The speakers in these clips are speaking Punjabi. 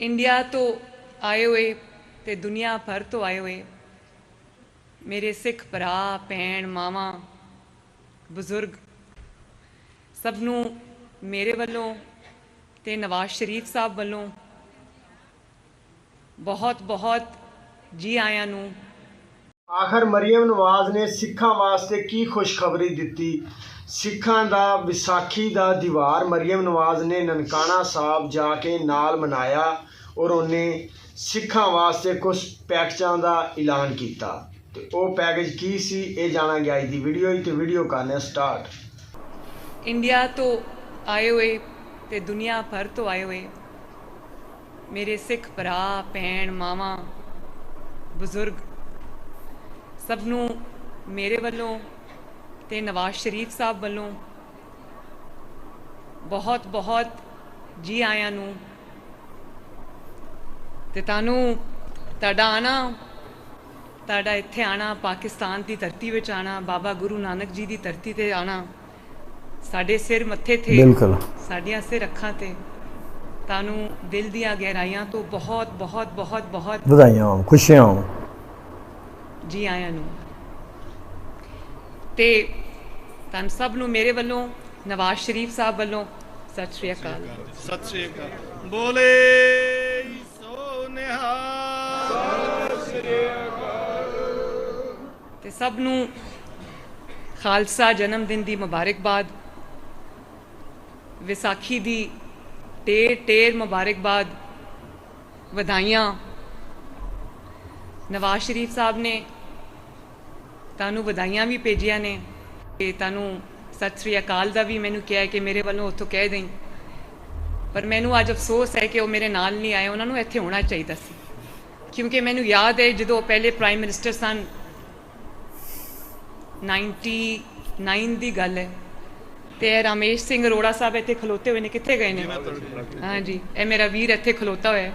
ਇੰਡੀਆ ਤੋਂ ਆਏ ਹੋਏ ਤੇ ਦੁਨੀਆ ਭਰ ਤੋਂ ਆਏ ਹੋਏ ਮੇਰੇ ਸਿੱਖ ਭਰਾ, ਭੈਣ, ਮਾਵਾਂ, ਬਜ਼ੁਰਗ, ਸਭ ਨੂੰ ਮੇਰੇ ਵੱਲੋਂ ਤੇ ਨਵਾਜ਼ ਸ਼ਰੀਫ ਸਾਹਿਬ ਵੱਲੋਂ ਬਹੁਤ ਬਹੁਤ ਜੀ ਆਇਆਂ ਨੂੰ ਆਖਰ ਮਰੀਮ ਨਵਾਜ਼ ਨੇ ਸਿੱਖਾਂ ਵਾਸਤੇ ਕੀ ਖੁਸ਼ਖਬਰੀ ਦਿੱਤੀ? ਸਿੱਖਾਂ ਦਾ ਵਿਸਾਖੀ ਦਾ ਦੀਵਾਰ ਮਰੀਮ ਨਵਾਜ਼ ਨੇ ਨਨਕਾਣਾ ਸਾਹਿਬ ਜਾ ਕੇ ਨਾਲ ਮਨਾਇਆ ਔਰ ਉਹਨੇ ਸਿੱਖਾਂ ਵਾਸਤੇ ਕੁਝ ਪੈਕੇਜਾਂ ਦਾ ਐਲਾਨ ਕੀਤਾ। ਤੇ ਉਹ ਪੈਕੇਜ ਕੀ ਸੀ ਇਹ ਜਾਣਾਂਗੇ ਅੱਜ ਦੀ ਵੀਡੀਓ ਹੀ ਤੇ ਵੀਡੀਓ ਕਰਨੇ ਸਟਾਰਟ। ਇੰਡੀਆ ਤੋਂ ਆਏ ਹੋਏ ਤੇ ਦੁਨੀਆ ਭਰ ਤੋਂ ਆਏ ਹੋਏ ਮੇਰੇ ਸਿੱਖ ਭਰਾ, ਭੈਣ, ਮਾਵਾਂ, ਬਜ਼ੁਰਗ ਸਭ ਨੂੰ ਮੇਰੇ ਵੱਲੋਂ ਤੇ ਨਵਾਜ਼ ਸ਼ਰੀਫ ਸਾਹਿਬ ਵੱਲੋਂ ਬਹੁਤ ਬਹੁਤ ਜੀ ਆਇਆਂ ਨੂੰ ਤੇ ਤੁਹਾਨੂੰ ਤੁਹਾਡਾ ਆਣਾ ਤੁਹਾਡਾ ਇੱਥੇ ਆਣਾ ਪਾਕਿਸਤਾਨ ਦੀ ਧਰਤੀ ਵਿੱਚ ਆਣਾ ਬਾਬਾ ਗੁਰੂ ਨਾਨਕ ਜੀ ਦੀ ਧਰਤੀ ਤੇ ਆਣਾ ਸਾਡੇ ਸਿਰ ਮੱਥੇ ਤੇ ਬਿਲਕੁਲ। ਸਾਡੀਆਂ ਸਿਰ ਅੱਖਾਂ ਤੇ ਤੁਹਾਨੂੰ ਦਿਲ ਦੀਆਂ ਗਹਿਰਾਈਆਂ ਤੋਂ ਬਹੁਤ ਬਹੁਤ ਬਹੁਤ ਬਹੁਤ ਵਧਾਈਆਂ ਖੁਸ਼ੀਆਂ ਜੀ ਆਇਆਂ ਨੂੰ। ਤੇ ਤੁਹਾਨੂੰ ਸਭ ਨੂੰ ਮੇਰੇ ਵੱਲੋਂ ਨਵਾਜ਼ ਸ਼ਰੀਫ ਸਾਹਿਬ ਵੱਲੋਂ ਸਤਿ ਸ਼੍ਰੀ ਅਕਾਲ। ਸਤਿ ਸ੍ਰੀ ਅਕਾਲ। ਬੋਲੇ ਸੋ ਨਿਹਾਲ। ਤੇ ਸਭ ਨੂੰ ਖਾਲਸਾ ਜਨਮ ਦਿਨ ਦੀ ਮੁਬਾਰਕਬਾਦ। ਵਿਸਾਖੀ ਦੀ ਢੇਰ ਢੇਰ ਮੁਬਾਰਕਬਾਦ ਵਧਾਈਆਂ। ਨਵਾਜ਼ ਸ਼ਰੀਫ ਸਾਹਿਬ ਨੇ ਤੁਹਾਨੂੰ ਵਧਾਈਆਂ ਵੀ ਭੇਜੀਆਂ ਨੇ ਤੇ ਤੁਹਾਨੂੰ ਸਤਿ ਸ੍ਰੀ ਅਕਾਲ ਦਾ ਵੀ ਮੈਨੂੰ ਕਿਹਾ ਕਿ ਮੇਰੇ ਵੱਲੋਂ ਉੱਥੋਂ ਕਹਿ ਦੇਈ। ਪਰ ਮੈਨੂੰ ਅੱਜ ਅਫਸੋਸ ਹੈ ਕਿ ਉਹ ਮੇਰੇ ਨਾਲ ਨਹੀਂ ਆਏ, ਉਹਨਾਂ ਨੂੰ ਇੱਥੇ ਹੋਣਾ ਚਾਹੀਦਾ ਸੀ। ਕਿਉਂਕਿ ਮੈਨੂੰ ਯਾਦ ਹੈ ਜਦੋਂ ਉਹ ਪਹਿਲੇ ਪ੍ਰਾਈਮ ਮਿਨਿਸਟਰ ਸਨ 99 ਦੀ ਗੱਲ ਹੈ। ਤੇ ਇਹ ਰਾਮੇਸ਼ ਸਿੰਘ ਅਰੋੜਾ ਸਾਹਿਬ ਇੱਥੇ ਖਲੋਤੇ ਹੋਏ ਨੇ, ਕਿੱਥੇ ਗਏ ਨੇ? ਹਾਂਜੀ, ਇਹ ਮੇਰਾ ਵੀਰ ਇੱਥੇ ਖਲੋਤਾ ਹੋਇਆ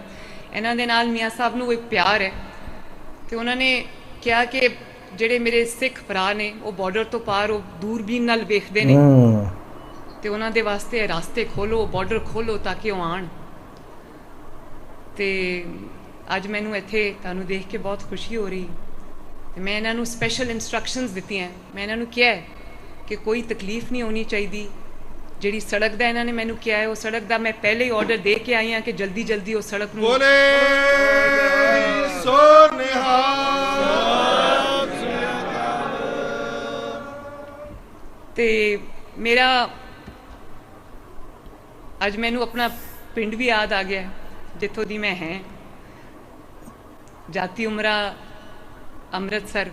ਇਹਨਾਂ ਦੇ ਨਾਲ ਮੀਆਂ ਸਾਹਿਬ ਨੂੰ ਇੱਕ ਪਿਆਰ ਹੈ। ਤੇ ਉਹਨਾਂ ਨੇ ਕਿਹਾ ਕਿ ਜਿਹੜੇ ਮੇਰੇ ਸਿੱਖ ਭਰਾ ਨੇ ਉਹ ਬਾਰਡਰ ਤੋਂ ਪਾਰ ਉਹ ਦੂਰਬੀਨ ਨਾਲ ਵੇਖਦੇ ਨੇ। ਤੇ ਉਹਨਾਂ ਦੇ ਵਾਸਤੇ ਰਸਤੇ ਖੋਲੋ ਬਾਰਡਰ ਖੋਲੋ ਤਾਂ ਕਿ ਉਹ ਆਣ ਤੇ ਅੱਜ ਮੈਨੂੰ ਇੱਥੇ ਤੁਹਾਨੂੰ ਦੇਖ ਕੇ ਬਹੁਤ ਖੁਸ਼ੀ ਹੋ ਰਹੀ। ਤੇ ਮੈਂ ਇਹਨਾਂ ਨੂੰ ਸਪੈਸ਼ਲ ਇਨਸਟਰਕਸ਼ਨਸ ਦਿੱਤੀਆਂ। ਮੈਂ ਇਹਨਾਂ ਨੂੰ ਕਿਹਾ ਕਿ ਕੋਈ ਤਕਲੀਫ ਨਹੀਂ ਹੋਣੀ ਚਾਹੀਦੀ। ਜਿਹੜੀ ਸੜਕ ਦਾ ਇਹਨਾਂ ਨੇ ਮੈਨੂੰ ਕਿਹਾ ਹੈ ਉਹ ਸੜਕ ਦਾ ਮੈਂ ਪਹਿਲੇ ਹੀ ਆਰਡਰ ਦੇ ਕੇ ਆਈ ਹਾਂ ਕਿ ਜਲਦੀ ਜਲਦੀ ਉਹ ਸੜਕ ਨੂੰ ਬੋਲੇ ਸੋ ਤੇ ਮੇਰਾ ਅੱਜ ਮੈਨੂੰ ਆਪਣਾ ਪਿੰਡ ਵੀ ਯਾਦ ਆ ਗਿਆ, ਜਿੱਥੋਂ ਦੀ ਮੈਂ ਹੈ। ਜਾਤੀ ਉਮਰਾ ਅੰਮ੍ਰਿਤਸਰ।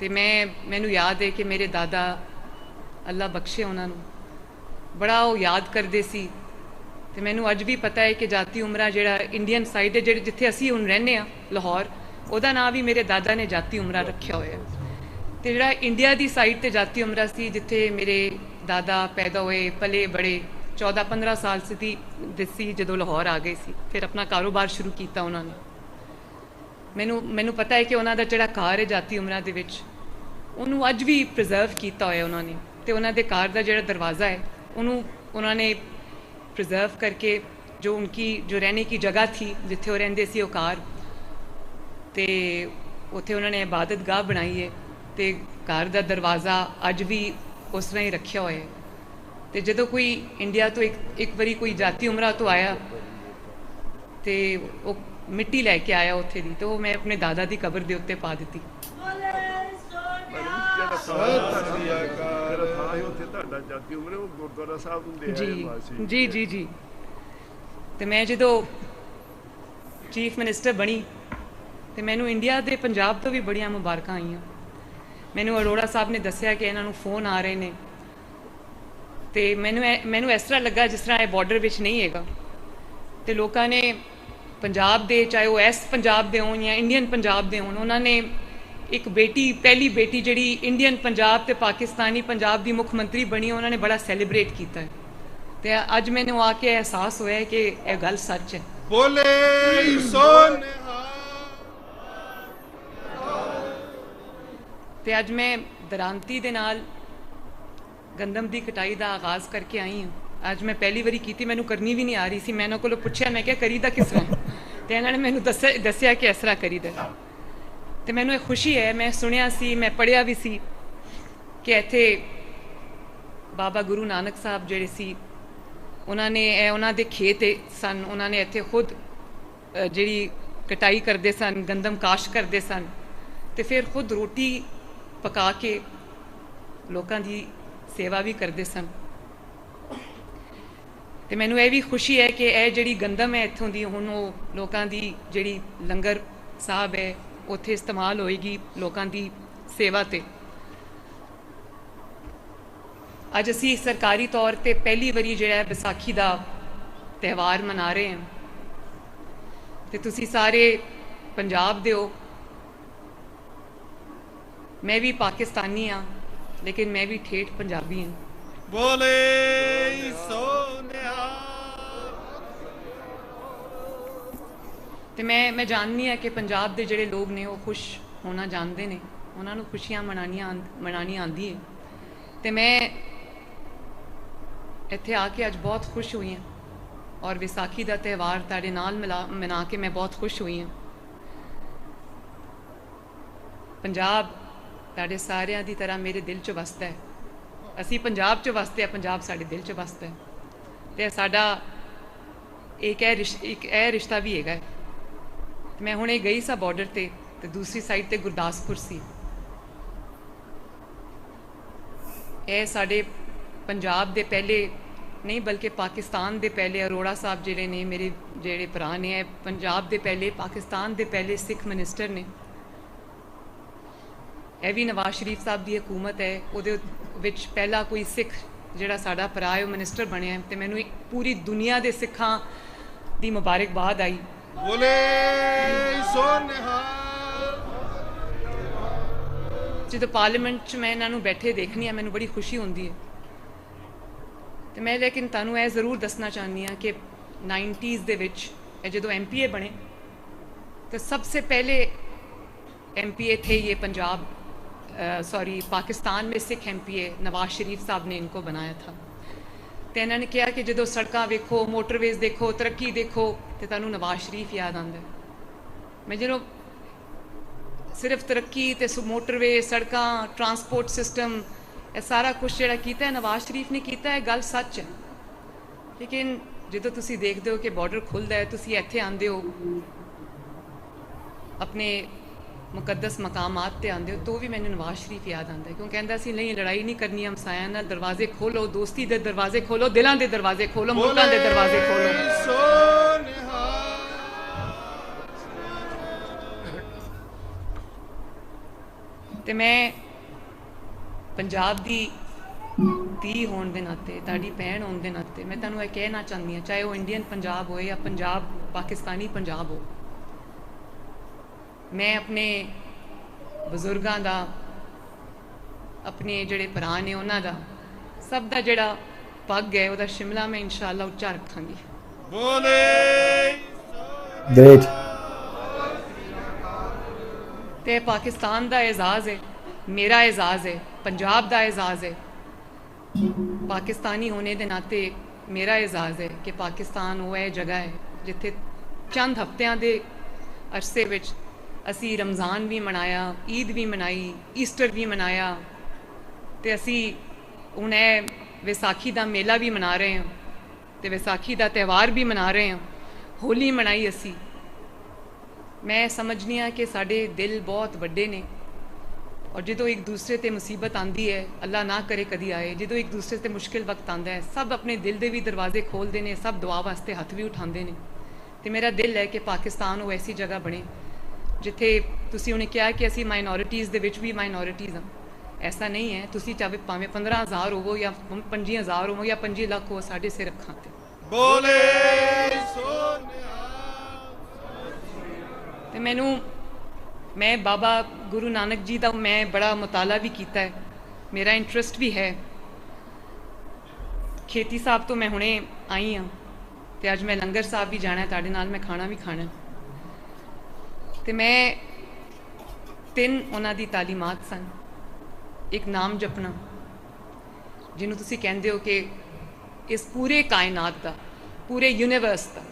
ਤੇ ਮੈਂ, ਮੈਨੂੰ ਯਾਦ ਹੈ ਕਿ ਮੇਰੇ ਦਾਦਾ ਅੱਲਾ ਬਖਸ਼ੇ ਉਹਨਾਂ ਨੂੰ। ਬੜਾ ਉਹ ਯਾਦ ਕਰਦੇ ਸੀ। ਤੇ ਮੈਨੂੰ ਅੱਜ ਵੀ ਪਤਾ ਹੈ ਕਿ ਜਾਤੀ ਉਮਰਾ ਜਿਹੜਾ ਇੰਡੀਅਨ ਸਾਈਡ ਹੈ, ਜਿਹੜੇ ਜਿੱਥੇ ਅਸੀਂ ਹੁਣ ਰਹਿੰਦੇ ਆ ਲਾਹੌਰ, ਉਹਦਾ ਨਾਮ ਵੀ ਮੇਰੇ ਦਾਦਾ ਨੇ ਜਾਤੀ ਉਮਰਾ ਰੱਖਿਆ ਹੋਇਆ ਹੈ। ਤੇ ਜਿਹੜਾ ਇੰਡੀਆ ਦੀ ਸਾਈਡ ਤੇ ਜਾਤੀ ਉਮਰਾ ਸੀ, ਜਿੱਥੇ ਮੇਰੇ ਦਾਦਾ ਪੈਦਾ ਹੋਏ ਪਲੇ ਬੜੇ 14 15 ਸਾਲ ਸੀ ਸੀ ਜਦੋਂ ਲਾਹੌਰ ਆ ਗਏ ਸੀ, ਫਿਰ ਆਪਣਾ ਕਾਰੋਬਾਰ ਸ਼ੁਰੂ ਕੀਤਾ ਉਹਨਾਂ ਨੇ। ਮੈਨੂੰ ਮੈਨੂੰ ਪਤਾ ਹੈ ਕਿ ਉਹਨਾਂ ਦਾ ਜਿਹੜਾ ਘਰ ਹੈ ਜਾਤੀ ਉਮਰਾ ਦੇ ਵਿੱਚ, ਉਹਨੂੰ ਅੱਜ ਵੀ ਪ੍ਰੀਜ਼ਰਵ ਕੀਤਾ ਹੋਇਆ ਉਹਨਾਂ ਨੇ, ਤੇ ਉਹਨਾਂ ਦੇ ਘਰ ਦਾ ਜਿਹੜਾ ਦਰਵਾਜ਼ਾ ਹੈ, ਉਹਨੂੰ ਉਹਨਾਂ ਨੇ ਪ੍ਰੀਜ਼ਰਵ ਕਰਕੇ ਜੋ ਉਨਕੀ, ਜੋ ਰਹਿਣੇ ਕੀ ਜਗ੍ਹਾ ਥੀ, ਜਿੱਥੇ ਉਹ ਰਹਿੰਦੇ ਸੀ ਉਹ ਘਰ, ਤੇ ਉੱਥੇ ਉਹਨਾਂ ਨੇ ਇਬਾਦਤਗਾਹ ਬਣਾਈ ਹੈ। ਤੇ ਘਰ ਦਾ ਦਰਵਾਜ਼ਾ ਅੱਜ ਵੀ ਉਸ ਤਰ੍ਹਾਂ ਹੀ ਰੱਖਿਆ ਹੋਇਆ ਹੈ। ਤੇ ਜਦੋਂ ਕੋਈ ਇੰਡੀਆ ਤੋਂ ਇੱਕ ਇੱਕ ਵਾਰੀ ਕੋਈ ਜਾਤੀ ਉਮਰਾ ਤੋਂ ਆਇਆ ਤੇ ਉਹ ਮਿੱਟੀ ਲੈ ਕੇ ਆਇਆ ਉੱਥੇ ਦੀ ਤੇ ਉਹ ਮੈਂ ਆਪਣੇ ਦਾਦਾ ਦੀ ਕਬਰ ਦੇ ਉੱਤੇ ਪਾ ਦਿੱਤੀ। ਜੀ ਜੀ ਜੀ ਤੇ ਮੈਂ ਜਦੋਂ ਚੀਫ ਮਿਨਿਸਟਰ ਬਣੀ ਤੇ ਮੈਨੂੰ ਇੰਡੀਆ ਦੇ ਪੰਜਾਬ ਤੋਂ ਵੀ ਬੜੀਆਂ ਮੁਬਾਰਕਾਂ ਆਈਆਂ। ਮੈਨੂੰ ਅਰੋੜਾ ਸਾਹਿਬ ਨੇ ਦੱਸਿਆ ਕਿ ਇਹਨਾਂ ਨੂੰ ਫੋਨ ਆ ਰਹੇ ਨੇ। ਤੇ ਮੈਨੂੰ ਮੈਨੂੰ ਇਸ ਤਰ੍ਹਾਂ ਲੱਗਾ ਜਿਸ ਤਰ੍ਹਾਂ ਇਹ ਬਾਰਡਰ ਵਿੱਚ ਨਹੀਂ ਹੈਗਾ। ਤੇ ਲੋਕਾਂ ਨੇ ਪੰਜਾਬ ਦੇ, ਚਾਹੇ ਉਹ ਐਸ ਪੰਜਾਬ ਦੇ ਹੋਣ ਜਾਂ ਇੰਡੀਅਨ ਪੰਜਾਬ ਦੇ ਹੋਣ, ਉਹਨਾਂ ਨੇ ਇੱਕ ਬੇਟੀ, ਪਹਿਲੀ ਬੇਟੀ ਜਿਹੜੀ ਇੰਡੀਅਨ ਪੰਜਾਬ ਤੇ ਪਾਕਿਸਤਾਨੀ ਪੰਜਾਬ ਦੀ ਮੁੱਖ ਮੰਤਰੀ ਬਣੀ, ਉਹਨਾਂ ਨੇ ਬੜਾ ਸੈਲੀਬ੍ਰੇਟ ਕੀਤਾ ਹੈ। ਤੇ ਅੱਜ ਮੈਨੂੰ ਆ ਕੇ ਅਹਿਸਾਸ ਹੋਇਆ ਕਿ ਇਹ ਗੱਲ ਸੱਚ ਹੈ। ਬੋਲੇ ਸੋ ਤੇ ਅੱਜ ਮੈਂ ਦਰਾਂਤੀ ਦੇ ਨਾਲ ਗੰਦਮ ਦੀ ਕਟਾਈ ਦਾ ਆਗਾਜ਼ ਕਰਕੇ ਆਈ ਹਾਂ। ਅੱਜ ਮੈਂ ਪਹਿਲੀ ਵਾਰੀ ਕੀਤੀ, ਮੈਨੂੰ ਕਰਨੀ ਵੀ ਨਹੀਂ ਆ ਰਹੀ ਸੀ। ਮੈਂ ਇਹਨਾਂ ਕੋਲੋਂ ਪੁੱਛਿਆ, ਮੈਂ ਕਿਹਾ, ਕਰੀਦਾ ਕਿਸ ਤਰ੍ਹਾਂ? ਤੇ ਇਹਨਾਂ ਨੇ ਮੈਨੂੰ ਦੱਸਿਆ ਦੱਸਿਆ ਕਿ ਇਸ ਤਰ੍ਹਾਂ ਕਰੀਦਾ। ਤੇ ਮੈਨੂੰ ਇਹ ਖੁਸ਼ੀ ਹੈ, ਮੈਂ ਸੁਣਿਆ ਸੀ, ਮੈਂ ਪੜ੍ਹਿਆ ਵੀ ਸੀ ਕਿ ਇੱਥੇ ਬਾਬਾ ਗੁਰੂ ਨਾਨਕ ਸਾਹਿਬ ਜਿਹੜੇ ਸੀ, ਉਹਨਾਂ ਨੇ ਇਹ, ਉਹਨਾਂ ਦੇ ਖੇਤ ਸਨ, ਉਹਨਾਂ ਨੇ ਇੱਥੇ ਖੁਦ ਜਿਹੜੀ ਕਟਾਈ ਕਰਦੇ ਸਨ ਗੰਦਮ ਕਾਸ਼ ਕਰਦੇ ਸਨ। ਤੇ ਫਿਰ ਖੁਦ ਰੋਟੀ ਪਕਾ ਕੇ ਲੋਕਾਂ ਦੀ ਸੇਵਾ ਵੀ ਕਰਦੇ ਸਨ। ਤੇ ਮੈਨੂੰ ਇਹ ਵੀ ਖੁਸ਼ੀ ਹੈ ਕਿ ਇਹ ਜਿਹੜੀ ਗੰਦਮ ਹੈ ਇੱਥੋਂ ਦੀ, ਹੁਣ ਉਹ ਲੋਕਾਂ ਦੀ ਜਿਹੜੀ ਲੰਗਰ ਸਾਹਿਬ ਹੈ, ਉੱਥੇ ਇਸਤੇਮਾਲ ਹੋਏਗੀ ਲੋਕਾਂ ਦੀ ਸੇਵਾ ਤੇ। ਅੱਜ ਅਸੀਂ ਸਰਕਾਰੀ ਤੌਰ ਤੇ ਪਹਿਲੀ ਵਾਰੀ ਜਿਹੜਾ ਹੈ ਵਿਸਾਖੀ ਦਾ ਤਿਉਹਾਰ ਮਨਾ ਰਹੇ ਹਾਂ। ਤੇ ਤੁਸੀਂ ਸਾਰੇ ਪੰਜਾਬ ਦੇ ਹੋ ਮੈਂ ਵੀ ਪਾਕਿਸਤਾਨੀ ਆ ਲੇਕਿਨ ਮੈਂ ਵੀ ਠੇਠ ਪੰਜਾਬੀ ਹਾਂ। ਬੋਲੇ ਸੋਨਿਆ ਤੇ ਮੈਂ ਮੈਂ ਜਾਣਨੀ ਆ ਕਿ ਪੰਜਾਬ ਦੇ ਜਿਹੜੇ ਲੋਕ ਨੇ ਉਹ ਖੁਸ਼ ਹੋਣਾ ਜਾਣਦੇ ਨੇ। ਉਹਨਾਂ ਨੂੰ ਖੁਸ਼ੀਆਂ ਮਨਾਉਣੀਆਂ ਆਂਦ- ਮਨਾਉਣੀ ਆਉਂਦੀ ਹੈ। ਤੇ ਮੈਂ ਇੱਥੇ ਆ ਕੇ ਅੱਜ ਬਹੁਤ ਖੁਸ਼ ਹੋਈ ਹਾਂ। ਔਰ ਵਿਸਾਖੀ ਦਾ ਤਿਉਹਾਰ ਤੁਹਾਡੇ ਨਾਲ ਮਿਲਾ ਮਨਾ ਕੇ ਮੈਂ ਬਹੁਤ ਖੁਸ਼ ਹੋਈ ਹਾਂ। ਪੰਜਾਬ ਤੁਹਾਡੇ ਸਾਰਿਆਂ ਦੀ ਤਰ੍ਹਾਂ ਮੇਰੇ ਦਿਲ 'ਚ ਵਸਦਾ ਹੈ। ਅਸੀਂ ਪੰਜਾਬ 'ਚ ਵਸਦੇ ਆ ਪੰਜਾਬ ਸਾਡੇ ਦਿਲ 'ਚ ਵਸਦਾ ਹੈ। ਤੇ ਸਾਡਾ ਇੱਕ ਇਹ ਰਿਸ਼- ਇੱਕ ਇਹ ਰਿਸ਼ਤਾ ਵੀ ਹੈਗਾ ਮੈਂ ਹੁਣੇ ਗਈ ਸਾਂ ਬਾਰਡਰ ਤੇ ਤੇ ਦੂਸਰੀ ਸਾਈਡ ਤੇ ਗੁਰਦਾਸਪੁਰ ਸੀ। ਇਹ ਸਾਡੇ ਪੰਜਾਬ ਦੇ ਪਹਿਲੇ, ਨਹੀਂ ਬਲਕਿ ਪਾਕਿਸਤਾਨ ਦੇ ਪਹਿਲੇ ਅਰੋੜਾ ਸਾਹਿਬ ਜਿਹੜੇ ਨੇ, ਮੇਰੇ ਜਿਹੜੇ ਭਰਾ ਨੇ, ਇਹ ਪੰਜਾਬ ਦੇ ਪਹਿਲੇ, ਪਾਕਿਸਤਾਨ ਦੇ ਪਹਿਲੇ ਸਿੱਖ ਮਿਨਿਸਟਰ ਨੇ। ਇਹ ਵੀ ਨਵਾਜ਼ ਸ਼ਰੀਫ ਸਾਹਿਬ ਦੀ ਹਕੂਮਤ ਹੈ ਉਹਦੇ ਵਿੱਚ ਪਹਿਲਾ ਕੋਈ ਸਿੱਖ ਜਿਹੜਾ ਸਾਡਾ ਪਰਾਇਓ ਮਿਨਿਸਟਰ ਬਣਿਆ ਤੇ ਮੈਨੂੰ ਇੱਕ ਪੂਰੀ ਦੁਨੀਆ ਦੇ ਸਿੱਖਾਂ ਦੀ ਮੁਬਾਰਕਬਾਦ ਆਈ। ਬੋਲੇ ਸੋਨਹਾ ਜਦੋਂ ਪਾਰਲੀਮੈਂਟ 'ਚ ਮੈਂ ਇਹਨਾਂ ਨੂੰ ਬੈਠੇ ਦੇਖਣੀ ਆ ਮੈਨੂੰ ਬੜੀ ਖੁਸ਼ੀ ਹੁੰਦੀ ਹੈ। ਤੇ ਮੈਂ ਲੇਕਿਨ ਤੁਹਾਨੂੰ ਇਹ ਜ਼ਰੂਰ ਦੱਸਣਾ ਚਾਹੁੰਦੀ ਆ ਕਿ 90s ਦੇ ਵਿੱਚ ਇਹ ਜਦੋਂ ਐਮਪੀਏ ਬਣੇ ਤਾਂ ਸਭ ਤੋਂ ਪਹਿਲੇ ਐਮਪੀਏ ਥੇ ਇਹ ਪੰਜਾਬ। सॉरी पाकिस्तान में सिख एमपीए नवाज शरीफ साहब ने इनको बनाया था ਤੇ ਇਹਨਾਂ ਨੇ ਕਿਹਾ ਕਿ ਜਦੋਂ ਸੜਕਾਂ ਵੇਖੋ ਮੋਟਰਵੇਜ਼ ਦੇਖੋ ਤਰੱਕੀ ਦੇਖੋ ਤੇ ਤੁਹਾਨੂੰ ਨਵਾਜ਼ ਸ਼ਰੀਫ ਯਾਦ ਆਉਂਦਾ ਹੈ। ਮੈਂ ਜਦੋਂ ਸਿਰਫ ਤਰੱਕੀ ਤੇ ਸੁ- ਮੋਟਰਵੇ ਸੜਕਾਂ ਟਰਾਂਸਪੋਰਟ ਸਿਸਟਮ ਇਹ ਸਾਰਾ ਕੁਝ ਜਿਹੜਾ ਕੀਤਾ ਹੈ ਨਵਾਜ਼ ਸ਼ਰੀਫ ਨੇ ਕੀਤਾ ਹੈ ਗੱਲ ਸੱਚ ਹੈ ਲੇਕਿਨ ਜਦੋਂ ਤੁਸੀਂ ਦੇਖਦੇ ਹੋ ਕਿ ਬਾਰਡਰ ਖੁੱਲਦਾ ਹੈ ਤੁਸੀਂ ਇੱਥੇ ਆਉਂਦੇ ਹੋ ਆਪਣੇ ਮੁਕੱਦਸ ਮਕਾਮਾਤ ਤੇ ਆਉਂਦੇ ਹੋ ਤਾਂ ਵੀ ਮੈਨੂੰ ਨਵਾਜ਼ ਸ਼ਰੀਫ ਯਾਦ ਆਉਂਦਾ ਹੈ। ਕਿਉਂ ਕਹਿੰਦਾ ਸੀ ਨਹੀਂ ਲੜਾਈ ਨਹੀਂ ਕਰਨੀ ਹਮਸਾਇਆਂ ਨਾਲ ਦਰਵਾਜ਼ੇ ਖੋਲੋ ਦੋਸਤੀ ਦੇ ਦਰਵਾਜ਼ੇ ਖੋਲੋ ਦਿਲਾਂ ਦੇ ਦਰਵਾਜ਼ੇ ਖੋਲੋ ਮੁਲਕਾਂ ਦੇ ਦਰਵਾਜ਼ੇ ਖੋਲੋ। ਤੇ ਮੈਂ ਪੰਜਾਬ ਦੀ ਧੀ ਹੋਣ ਦੇ ਨਾਤੇ ਤੁਹਾਡੀ ਭੈਣ ਹੋਣ ਦੇ ਨਾਤੇ ਮੈਂ ਤੁਹਾਨੂੰ ਇਹ ਕਹਿਣਾ ਚਾਹੁੰਦੀ ਹਾਂ ਚਾਹੇ ਉਹ ਇੰਡੀਅਨ ਪੰਜਾਬ ਹੋਏ ਜਾਂ ਪੰਜਾਬ ਪਾਕਿਸਤਾਨੀ ਪੰਜਾਬ ਹੋ ਮੈਂ ਆਪਣੇ ਬਜ਼ੁਰਗਾਂ ਦਾ ਆਪਣੇ ਜਿਹੜੇ ਭਰਾ ਨੇ ਉਹਨਾਂ ਦਾ ਸਭ ਦਾ ਜਿਹੜਾ ਪੱਗ ਹੈ ਉਹਦਾ ਸ਼ਿਮਲਾ ਮੈਂ ਇਨਸ਼ਾਅੱਲਾ ਉੱਚਾ ਰੱਖਾਂਗੀ। ਬੋਲੇ. ਤੇ ਪਾਕਿਸਤਾਨ ਦਾ ਇਜ਼ਾਜ਼ ਹੈ ਮੇਰਾ ਇਜ਼ਾਜ਼ ਹੈ ਪੰਜਾਬ ਦਾ ਇਜ਼ਾਜ਼ ਹੈ। ਪਾਕਿਸਤਾਨੀ ਹੋਣੇ ਦੇ ਨਾਤੇ ਮੇਰਾ ਇਜ਼ਾਜ਼ ਹੈ ਕਿ ਪਾਕਿਸਤਾਨ ਉਹ ਹੈ ਜਗ੍ਹਾ ਹੈ ਜਿੱਥੇ ਚੰਦ ਹਫ਼ਤਿਆਂ ਦੇ ਅਰਸੇ ਵਿੱਚ ਅਸੀਂ ਰਮਜ਼ਾਨ ਵੀ ਮਨਾਇਆ, ਈਦ ਵੀ ਮਨਾਈ, ਈਸਟਰ ਵੀ ਮਨਾਇਆ ਤੇ ਅਸੀਂ ਹੁਣ ਇਹ ਵਿਸਾਖੀ ਦਾ ਮੇਲਾ ਵੀ ਮਨਾ ਰਹੇ ਹਾਂ ਤੇ ਵਿਸਾਖੀ ਦਾ ਤਿਉਹਾਰ ਵੀ ਮਨਾ ਰਹੇ ਹਾਂ, ਹੋਲੀ ਮਨਾਈ ਅਸੀਂ। ਮੈਂ ਸਮਝਨੀ ਆ ਕਿ ਸਾਡੇ ਦਿਲ ਬਹੁਤ ਵੱਡੇ ਨੇ ਔਰ ਜਦੋਂ ਇੱਕ ਦੂਸਰੇ ਤੇ ਮੁਸੀਬਤ ਆਂਦੀ ਹੈ, ਅੱਲਾ ਨਾ ਕਰੇ ਕਦੀ ਆਏ, ਜਦੋਂ ਇੱਕ ਦੂਸਰੇ ਤੇ ਮੁਸ਼ਕਿਲ ਵਕਤ ਆਂਦਾ ਹੈ, ਸਭ ਆਪਣੇ ਦਿਲ ਦੇ ਵੀ ਦਰਵਾਜ਼ੇ ਖੋਲਦੇ ਨੇ, ਸਭ ਦੁਆ ਵਾਸਤੇ ਹੱਥ ਵੀ ਉਠਾਉਂਦੇ ਨੇ ਤੇ ਮੇਰਾ ਦਿਲ ਹੈ ਕਿ ਪਾਕਿਸਤਾਨ ਉਹ ਐਸੀ ਜਗ੍ਹਾ ਬਣੇ ਜਿੱਥੇ ਤੁਸੀਂ ਉਹਨੇ ਕਿਹਾ ਕਿ ਅਸੀਂ ਮਾਈਨੋਰਿਟੀਜ਼ ਦੇ ਵਿੱਚ ਵੀ ਮਾਈਨੋਰਿਟੀਜ਼ ਹਾਂ। ਐਸਾ ਨਹੀਂ ਹੈ। ਤੁਸੀਂ ਚਾਹੇ ਭਾਵੇਂ 15000 ਹੋਵੋ ਜਾਂ 25000 ਹੋਵੋ ਜਾਂ 5 ਲੱਖ ਹੋ ਸਾਡੇ ਸਿਰ ਅੱਖਾਂ ਤੇ। ਬੋਲੇ ਸੋਨਿਆ ਤੇ ਮੈਨੂੰ ਮੈਂ ਬਾਬਾ ਗੁਰੂ ਨਾਨਕ ਜੀ ਦਾ ਮੈਂ ਬੜਾ ਮਤਾਲਾ ਵੀ ਕੀਤਾ ਹੈ। ਮੇਰਾ ਇੰਟਰਸਟ ਵੀ ਹੈ। ਖੇਤੀ ਸਾਹਿਬ ਤੋਂ ਮੈਂ ਹੁਣੇ ਆਈ ਹਾਂ ਤੇ ਅੱਜ ਮੈਂ ਲੰਗਰ ਸਾਹਿਬ ਵੀ ਜਾਣਾ ਤੁਹਾਡੇ ਨਾਲ ਮੈਂ ਖਾਣਾ ਵੀ ਖਾਣਾ ਹੈ। ਤੇ ਮੈਂ ਤਿੰਨ ਉਹਨਾਂ ਦੀ ਤਾਲੀਮਾਤ ਸਨ। ਇੱਕ ਨਾਮ ਜਪਣਾ ਜਿਹਨੂੰ ਤੁਸੀਂ ਕਹਿੰਦੇ ਹੋ ਕਿ ਇਸ ਪੂਰੇ ਕਾਇਨਾਤ ਦਾ ਪੂਰੇ ਯੂਨੀਵਰਸ ਦਾ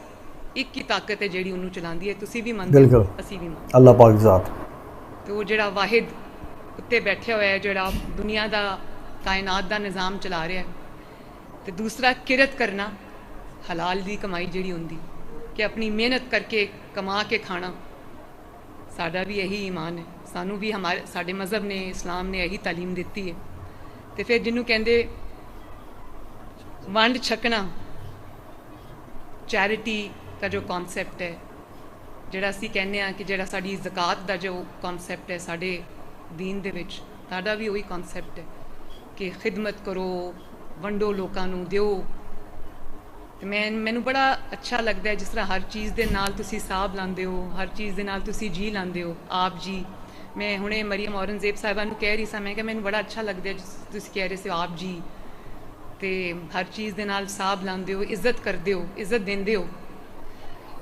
ਇੱਕ ਹੀ ਤਾਕਤ ਹੈ ਜਿਹੜੀ ਉਹਨੂੰ ਚਲਾਉਂਦੀ ਹੈ। ਤੁਸੀਂ ਵੀ ਮੰਨਦੇ ਬਿਲਕੁਲ। ਅਸੀਂ ਵੀ ਮੰਨਦੇ ਅੱਲਾਹ ਪਾਕ ਜ਼ਾਤ। ਤੇ ਉਹ ਜਿਹੜਾ ਵਾਹਿਦ ਉੱਤੇ ਬੈਠਿਆ ਹੋਇਆ ਹੈ ਜਿਹੜਾ ਦੁਨੀਆ ਦਾ ਕਾਇਨਾਤ ਦਾ ਨਿਜ਼ਾਮ ਚਲਾ ਰਿਹਾ ਹੈ ਤੇ ਦੂਸਰਾ ਕਿਰਤ ਕਰਨਾ ਹਲਾਲ ਦੀ ਕਮਾਈ ਜਿਹੜੀ ਹੁੰਦੀ ਕਿ ਆਪਣੀ ਮਿਹਨਤ ਕਰਕੇ ਕਮਾ ਕੇ ਖਾਣਾ ਸਾਡਾ ਵੀ ਇਹੀ ਈਮਾਨ ਹੈ ਸਾਨੂੰ ਵੀ ਹਮਾਰੇ ਸਾਡੇ ਮਜ਼ਹਬ ਨੇ ਇਸਲਾਮ ਨੇ ਇਹੀ ਤਾਲੀਮ ਦਿੱਤੀ ਹੈ ਤੇ ਫਿਰ ਜਿਹਨੂੰ ਕਹਿੰਦੇ ਵੰਡ ਛਕਣਾ ਚੈਰਿਟੀ ਦਾ ਜੋ ਕਨਸੈਪਟ ਹੈ ਜਿਹੜਾ ਅਸੀਂ ਕਹਿੰਦੇ ਆ ਕਿ ਜਿਹੜਾ ਸਾਡੀ ਜ਼ਕਾਤ ਦਾ ਜੋ ਕਨਸੈਪਟ ਹੈ ਸਾਡੇ دین ਦੇ ਵਿੱਚ ਸਾਡਾ ਵੀ ਉਹੀ ਕਨਸੈਪਟ ਹੈ ਕਿ ਖਿਦਮਤ ਕਰੋ ਵੰਡੋ ਲੋਕਾਂ ਨੂੰ ਦਿਓ ਤੇ ਮੈਂ, ਮੈਨੂੰ ਬੜਾ ਅੱਛਾ ਲੱਗਦਾ ਹੈ ਜਿਸ ਤਰ੍ਹਾਂ ਹਰ ਚੀਜ਼ ਦੇ ਨਾਲ ਤੁਸੀਂ ਸਾਬ ਲਾਉਂਦੇ ਹੋ, ਹਰ ਚੀਜ਼ ਦੇ ਨਾਲ ਤੁਸੀਂ ਜੀ ਲਾਉਂਦੇ ਹੋ, ਆਪ ਜੀ। ਮੈਂ ਹੁਣੇ ਮਰੀਮ ਔਰੰਗਜ਼ੇਬ ਸਾਹਿਬਾਂ ਨੂੰ ਕਹਿ ਰਹੀ ਸਾਂ, ਮੈਂ ਕਿ ਮੈਨੂੰ ਬੜਾ ਅੱਛਾ ਲੱਗਦਾ ਜਿਸ ਤੁਸੀਂ ਕਹਿ ਰਹੇ ਸੀ ਆਪ ਜੀ। ਤੇ ਹਰ ਚੀਜ਼ ਦੇ ਨਾਲ ਸਾਬ ਲਾਉਂਦੇ ਹੋ, ਇੱਜ਼ਤ ਕਰਦੇ ਹੋ, ਇੱਜ਼ਤ ਦਿੰਦੇ ਹੋ।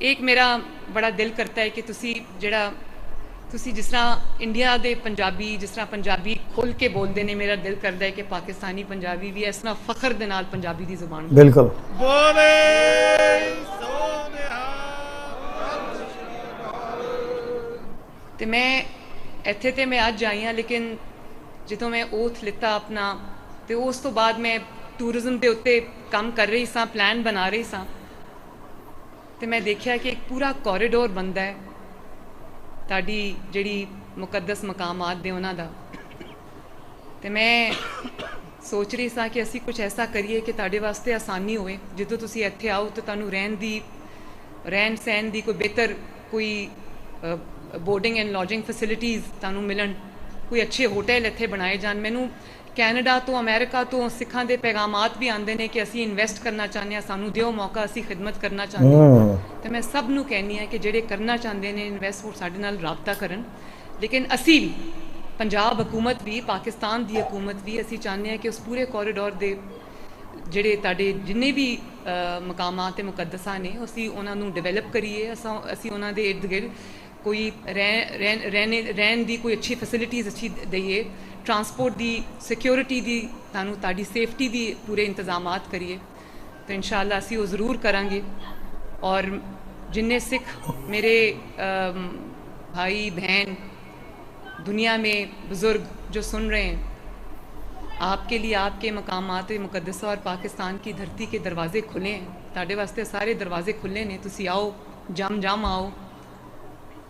ਇੱਕ ਮੇਰਾ ਬੜਾ ਦਿਲ ਕਰਤਾ ਹੈ ਕਿ ਤੁਸੀਂ ਜਿਹੜਾ ਤੁਸੀਂ ਜਿਸ ਤਰ੍ਹਾਂ ਇੰਡੀਆ ਦੇ ਪੰਜਾਬੀ ਜਿਸ ਤਰ੍ਹਾਂ ਪੰਜਾਬੀ ਖੁੱਲ ਕੇ ਬੋਲਦੇ ਨੇ ਮੇਰਾ ਦਿਲ ਕਰਦਾ ਹੈ ਕਿ ਪਾਕਿਸਤਾਨੀ ਪੰਜਾਬੀ ਵੀ ਇਸ ਤਰ੍ਹਾਂ ਫਖਰ ਦੇ ਨਾਲ ਪੰਜਾਬੀ ਦੀ ਜ਼ੁਬਾਨ ਬੋਲੇ। ਬਿਲਕੁਲ। ਬੋਲੇ ਤੇ ਮੈਂ ਇੱਥੇ ਤੇ ਮੈਂ ਅੱਜ ਆਈ ਹਾਂ ਲੇਕਿਨ ਜਦੋਂ ਮੈਂ ਓਥ ਲਿੱਤਾ ਆਪਣਾ ਤੇ ਉਸ ਤੋਂ ਬਾਅਦ ਮੈਂ ਟੂਰਿਜ਼ਮ ਦੇ ਉੱਤੇ ਕੰਮ ਕਰ ਰਹੀ ਸਾਂ ਪਲਾਨ ਬਣਾ ਰਹੀ ਸਾਂ। ਤੇ ਮੈਂ ਦੇਖਿਆ ਕਿ ਇੱਕ ਪੂਰਾ ਕੋਰੀਡੋਰ ਬੰਦਾ ਹੈ। ਤੁਹਾਡੀ ਜਿਹੜੀ ਮੁਕੱਦਸ ਮਕਾਮਾਤ ਦੇ ਉਹਨਾਂ ਦਾ। ਤੇ ਮੈਂ ਸੋਚ ਰਹੀ ਸਾਂ ਕਿ ਅਸੀਂ ਕੁਝ ਐਸਾ ਕਰੀਏ ਕਿ ਤੁਹਾਡੇ ਵਾਸਤੇ ਆਸਾਨੀ ਹੋਵੇ। ਜਦੋਂ ਤੁਸੀਂ ਇੱਥੇ ਆਓ ਤਾਂ ਤੁਹਾਨੂੰ ਰਹਿਣ ਦੀ, ਰਹਿਣ ਸਹਿਣ ਦੀ ਕੋਈ ਬਿਹਤਰ ਕੋਈ ਬੋਰਡਿੰਗ ਐਂਡ ਲੌਜਿੰਗ ਫੈਸਿਲਿਟੀਆਂ ਤੁਹਾਨੂੰ ਮਿਲਣ। ਕੋਈ ਅੱਛੇ ਹੋਟਲ ਇੱਥੇ ਬਣਾਏ ਜਾਣ। ਮੈਨੂੰ ਕੈਨੇਡਾ ਤੋਂ ਅਮਰੀਕਾ ਤੋਂ ਸਿੱਖਾਂ ਦੇ ਪੈਗਾਮਾਤ ਵੀ ਆਉਂਦੇ ਨੇ ਕਿ ਅਸੀਂ ਇਨਵੈਸਟ ਕਰਨਾ ਚਾਹੁੰਦੇ ਹਾਂ ਸਾਨੂੰ ਦਿਓ ਮੌਕਾ ਅਸੀਂ ਖਿਦਮਤ ਕਰਨਾ ਚਾਹੁੰਦੇ ਹਾਂ। ਤੇ ਮੈਂ ਸਭ ਨੂੰ ਕਹਿੰਨੀ ਆ ਕਿ ਜਿਹੜੇ ਕਰਨਾ ਚਾਹੁੰਦੇ ਨੇ ਇਨਵੈਸਟ ਉਹ ਸਾਡੇ ਨਾਲ ਰਾਬਤਾ ਕਰਨ। ਲੇਕਿਨ ਅਸੀਂ ਵੀ ਪੰਜਾਬ ਹਕੂਮਤ ਵੀ ਪਾਕਿਸਤਾਨ ਦੀ ਹਕੂਮਤ ਵੀ ਅਸੀਂ ਚਾਹੁੰਦੇ ਆ ਕਿ ਉਸ ਪੂਰੇ ਕੋਰੀਡੋਰ ਦੇ ਜਿਹੜੇ ਤੁਹਾਡੇ ਜਿੰਨੇ ਵੀ ਅ, ਮਕਾਮਾਤ ਤੇ ਮੁਕੱਦਸਾਂ ਨੇ ਅਸੀਂ ਉਹਨਾਂ ਨੂੰ ਡਿਵੈਲਪ ਕਰੀਏ। ਅਸਾਂ ਅਸੀਂ ਉਹਨਾਂ ਦੇ ਇਰਦ ਗਿਰਦ ਕੋਈ ਰਹਿ- ਰਹਿਣ ਰਹਿਣੇ- ਰਹਿਣ ਦੀ ਕੋਈ ਅੱਛੀ ਫੈਸਿਲਿਟੀਜ਼ ਅੱਛੀ ਦਈਏ। ਟਰਾਂਸਪੋਰਟ ਦੀ ਸਿਕਿਉਰਿਟੀ ਦੀ ਤੁਹਾਨੂੰ ਤੁਹਾਡੀ ਸੇਫਟੀ ਦੀ ਪੂਰੇ ਇੰਤਜ਼ਾਮਾਤ ਕਰੀਏ तो इंशाल्लाह ਅਸੀਂ ਉਹ ਜ਼ਰੂਰ ਕਰਾਂਗੇ और जिन्ने सिख मेरे अम, भाई बहन दुनिया में बुज़ुर्ग जो सुन रहे हैं आपके लिए आपके मकामात मुकदसा और पाकिस्तान की धरती के दरवाजे खुले हैं ਤੁਹਾਡੇ ਵਾਸਤੇ ਸਾਰੇ ਦਰਵਾਜ਼ੇ ਖੁੱਲੇ ਨੇ ਤੁਸੀਂ ਆਓ ਜਮ ਜਮ ਆਓ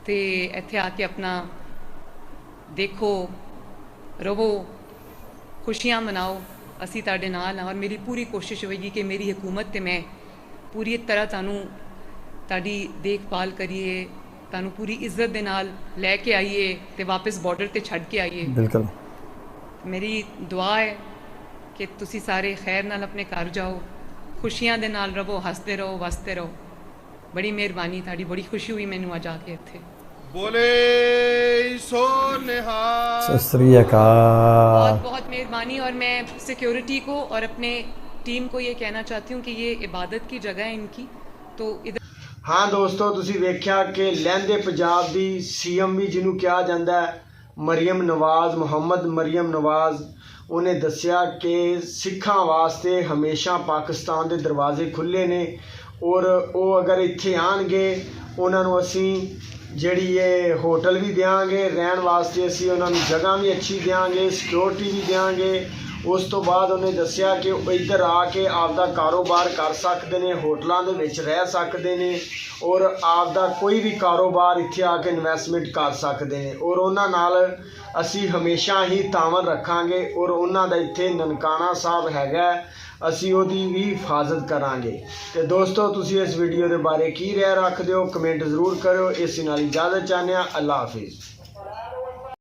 ਤੇ ਇੱਥੇ ਆ ਕੇ ਆਪਣਾ ਦੇਖੋ ਰਵੋ ਖੁਸ਼ੀਆਂ ਮਨਾਓ ਅਸੀਂ ਤੁਹਾਡੇ ਨਾਲ ਹਾਂ ਔਰ ਮੇਰੀ ਪੂਰੀ ਕੋਸ਼ਿਸ਼ ਹੋਵੇਗੀ ਕਿ ਮੇਰੀ ਹਕੂਮਤ ਤੇ ਮੈਂ ਪੂਰੀ ਤਰ੍ਹਾਂ ਤੁਹਾਨੂੰ ਤੁਹਾਡੀ ਦੇਖਭਾਲ ਕਰੀਏ ਤੁਹਾਨੂੰ ਪੂਰੀ ਇੱਜ਼ਤ ਦੇ ਨਾਲ ਲੈ ਕੇ ਆਈਏ ਤੇ ਵਾਪਸ ਬਾਰਡਰ ਤੇ ਛੱਡ ਕੇ ਆਈਏ। ਬਿਲਕੁਲ। ਮੇਰੀ ਦੁਆ ਹੈ ਕਿ ਤੁਸੀਂ ਸਾਰੇ ਖੈਰ ਨਾਲ ਆਪਣੇ ਘਰ ਜਾਓ ਖੁਸ਼ੀਆਂ ਦੇ ਨਾਲ ਰਹੋ ਹੱਸਦੇ ਰਹੋ ਵਸਦੇ ਰਹੋ। ਬੜੀ ਮਿਹਰਬਾਨੀ ਤੁਹਾਡੀ ਬੜੀ ਖੁਸ਼ੀ ਹੋਈ ਮੈਨੂੰ ਆ ਕੇ ਇੱਥੇ। ਬੋਲੇ ਸੋ ਨਿਹਾਲ। ਸਤਿ ਸ੍ਰੀ ਅਕਾਲ। ਬਹੁਤ ਬਹੁਤ ਮਿਹਰਬਾਨੀ ਔਰ ਮੈਂ ਸਿਕਿਉਰਿਟੀ ਕੋ ਔਰ ਆਪਣੇ ਟੀਮ ਕੋ ਇਹ ਕਹਿਣਾ ਚਾਹਤੀ ਹੂੰ ਕਿ ਇਹ ਇਬਾਦਤ ਕੀ ਜਗ੍ਹਾ ਹੈ ਇਨਕੀ? ਤੋ ਇਧਰ ਹਾਂ ਦੋਸਤੋ ਤੁਸੀਂ ਵੇਖਿਆ ਕਿ ਲਹਿੰਦੇ ਪੰਜਾਬ ਦੀ ਸੀਐਮ ਵੀ ਜਿਹਨੂੰ ਕਿਹਾ ਜਾਂਦਾ ਹੈ ਮਰੀਮ ਨਵਾਜ਼ ਮੁਹੰਮਦ ਮਰੀਮ ਨਵਾਜ਼ ਉਹਨੇ ਦੱਸਿਆ ਕਿ ਸਿੱਖਾਂ ਵਾਸਤੇ ਹਮੇਸ਼ਾ ਪਾਕਿਸਤਾਨ ਦੇ ਦਰਵਾਜ਼ੇ ਖੁੱਲੇ ਨੇ ਔਰ ਉਹ ਅਗਰ ਇੱਥੇ ਆਣਗੇ ਉਹਨਾਂ ਨੂੰ ਅਸੀਂ ਜਿਹੜੀ ਇਹ ਹੋਟਲ ਵੀ ਦੇਵਾਂਗੇ ਰਹਿਣ ਵਾਸਤੇ ਅਸੀਂ ਉਹਨਾਂ ਨੂੰ ਜਗ੍ਹਾ ਵੀ ਅੱਛੀ ਦੇਵਾਂਗੇ ਸਿਕਿਉਰਿਟੀ ਵੀ ਦੇਵਾਂਗੇ ਉਸ ਤੋਂ ਬਾਅਦ ਉਹਨੇ ਦੱਸਿਆ ਕਿ ਉਹ ਇੱਧਰ ਆ ਕੇ ਆਪਦਾ ਕਾਰੋਬਾਰ ਕਰ ਸਕਦੇ ਨੇ, ਹੋਟਲਾਂ ਦੇ ਵਿੱਚ ਰਹਿ ਸਕਦੇ ਨੇ ਔਰ ਆਪਦਾ ਕੋਈ ਵੀ ਕਾਰੋਬਾਰ ਇੱਥੇ ਆ ਕੇ ਇਨਵੈਸਟਮੈਂਟ ਕਰ ਸਕਦੇ ਨੇ। ਔਰ ਉਹਨਾਂ ਨਾਲ ਅਸੀਂ ਹਮੇਸ਼ਾ ਹੀ ਤਾਵਨ ਰੱਖਾਂਗੇ ਔਰ ਉਹਨਾਂ ਦਾ ਇੱਥੇ ਨਨਕਾਣਾ ਸਾਹਿਬ ਹੈਗਾ। ਅਸੀਂ ਉਹਦੀ ਵੀ ਹਿਫਾਜ਼ਤ ਕਰਾਂਗੇ। ਤੇ ਦੋਸਤੋ, ਤੁਸੀਂ ਇਸ ਵੀਡੀਓ ਦੇ ਬਾਰੇ ਕੀ ਰਹਿ ਰੱਖਦੇ ਹੋ? ਕਮੈਂਟ ਜ਼ਰੂਰ ਕਰਿਓ। ਇਸ ਨਾਲ ਇਜਾਜ਼ਤ ਚਾਹੁੰਦੇ ਹਾਂ ਅੱਲਾ ਹਾਫਿਜ਼।